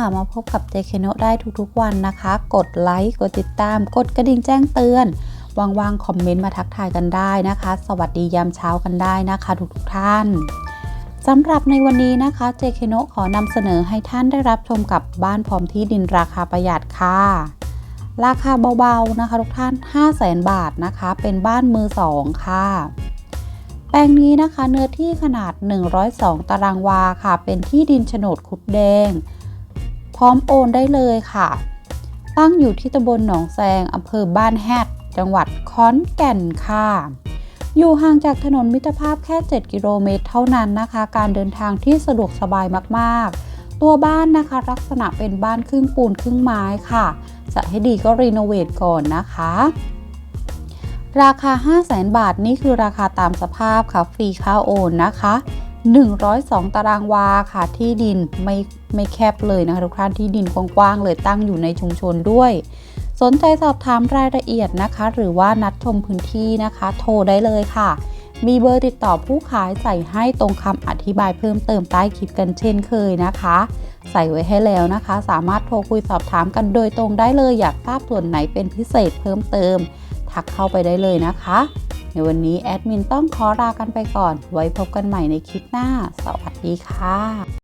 ามาพบกับเจเคโนได้ทุกๆวันนะคะ กดไลค์ กดติดตาม กดกระดิ่งแจ้งเตือน ว่างๆ คอมเมนต์มาทักทายกันได้นะคะ สวัสดียามเช้ากันได้นะคะทุกๆท่านสำหรับในวันนี้นะคะเจเคโนขอนำเสนอให้ท่านได้รับชมกับบ้านพร้อมที่ดินราคาประหยัดค่ะ ราคาเบาๆนะคะทุกท่าน 5 0 0แสนบาทนะคะ เป็นบ้านมือสองค่ะแปลงนี้นะคะเนื้อที่ขนาด 102 ตารางวาค่ะ เป็นที่ดินโฉนดคุดแดง พร้อมโอนได้เลยค่ะ ตั้งอยู่ที่ตำบลหนองแซงอำเภอบ้านแฮดจังหวัดขอนแก่นค่ะ อยู่ห่างจากถนนมิตรภาพแค่ 7 กิโลเมตร เท่านั้นนะคะ การเดินทางที่สะดวกสบายมากๆ ตัวบ้านนะคะลักษณะเป็นบ้านครึ่งปูนครึ่งไม้ค่ะ จะให้ดีก็รีโนเวทก่อนนะคะราคา 5 0 0แสนบาท นี่คือราคาตามสภาพค่ะ ฟรีค่าโอนนะคะ 102 ตารางวาค่ะที่ดินไม่ไม่แคบเลยนะคะทุกท่านที่ดินกว้างๆเลยตั้งอยู่ในชุมชนด้วย สนใจสอบถามรายละเอียดนะคะ หรือว่านัดชมพื้นที่นะคะ โทรได้เลยค่ะ มีเบอร์ติดต่อผู้ขายใส่ให้ตรงคำอธิบายเพิ่มเติมใต้คลิปกันเช่นเคยนะคะ ใส่ไว้ให้แล้วนะคะ สามารถโทรคุยสอบถามกันโดยตรงได้เลย อยากทราบส่วนไหนเป็นพิเศษเพิ่มเติม ทักเข้าไปได้เลยนะคะในวันนี้แอดมินต้องขอลากันไปก่อน ไว้พบกันใหม่ในคลิปหน้า สวัสดีค่ะ